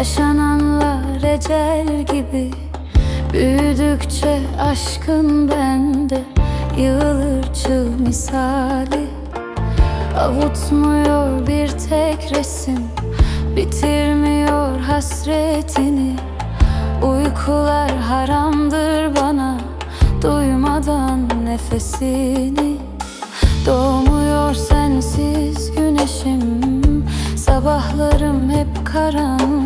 Yaşananlar ecel gibi. Büyüdükçe aşkın bende. Yığılır çığ misali. Avutmuyor bir tek resim. Bitirmiyor hasretini. Uykular haramdır bana. Duymadan nefesini. Doğmuyor sensiz güneşim. Sabahlarım hep karanlık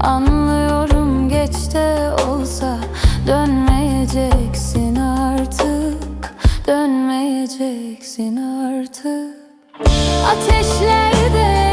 Anlıyorum geç de olsa Dönmeyeceksin artık Dönmeyeceksin artık. Ateşlerde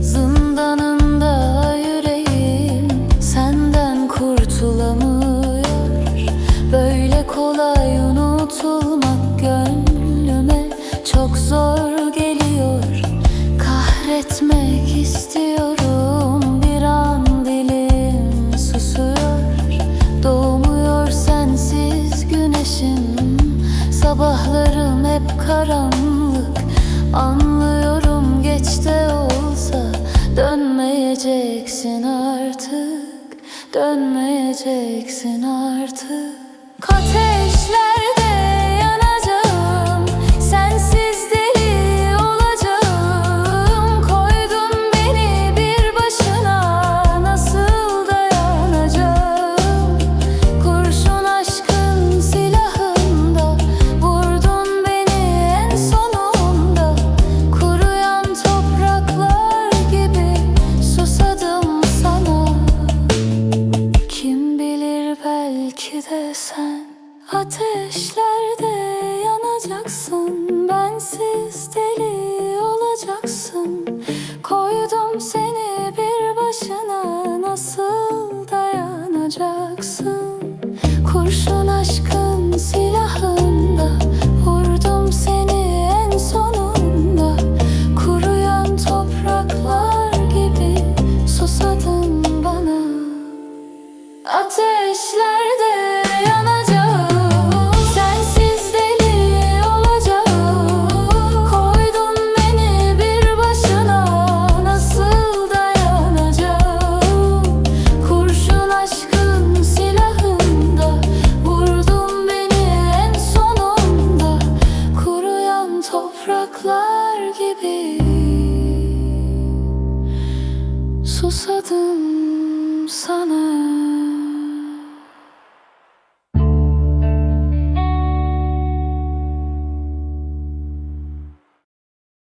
Zindanında yüreğim Senden kurtulamıyor. Böyle kolay unutulmak gönlüme Çok zor geliyor. Kahretmek istiyorum Bir an dilim susuyor. Doğmuyor sensiz güneşim Sabahlarım hep karanlık Anlıyorum geç de olsa Dönmeyeceksin artık Dönmeyeceksin artık. Ateşlerde sen Ateşlerde yanacaksın. Bensiz deli olacaksın. Koydum seni bir başına Nasıl dayanacaksın? Kurşun aşkın gibi Susadım sana.